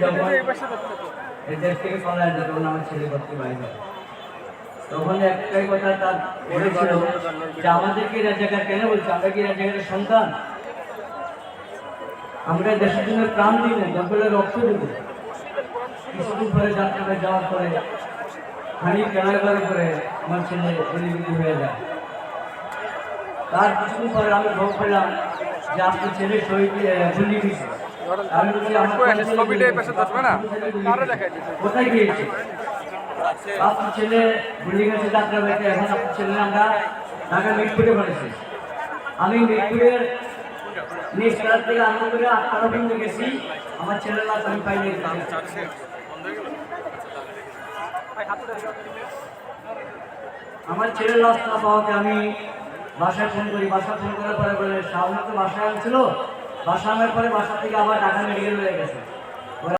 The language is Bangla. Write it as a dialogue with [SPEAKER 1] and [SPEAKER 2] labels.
[SPEAKER 1] যখন এই দেশ থেকে চলে আসবে তখন আমার ছেলে ভর্তি বাইরে তখন একটাই কথা তার বলেছিল যে আমাদেরকে রাজাকার কেন বলছে? আমরা কি রাজাকারের সন্তান? আমরা দেশের জন্য প্রাণ দিব দখলে রক্ত দেব। কিছুদিন পরে যাওয়ার পরে খানিক কেনার পরে আমার ছেলে গুলিবিলি হয়ে যায়। তার কিছুদিন পরে আমি খবর পেলাম যে আপনার ছেলে শহীদ গুলি দিয়েছে আমি বলছি আমার ছেলে কোথায় গিয়েছে? আপনার ছেলে গুলি গেছে যাত্রা বেঁচে এখন আপনার ছেলে আমরা ঢাকা মিরপুরে পড়েছে। আমি মিরপুরের নিজ থেকে আরম্ভ করে আটটা পর্যন্ত গেছি। আমার ছেলের লাশ আমি পাইনি আমার ছেলের লাশ না পাওয়াকে আমি বাসায় ফোন করি। বাসায় ফোন করার পরে বলে শাহনাথ তো বাসায় আনছিল বাসা আনার পরে বাসা থেকে আবার ঢাকা মেডিকেল হয়ে গেছে।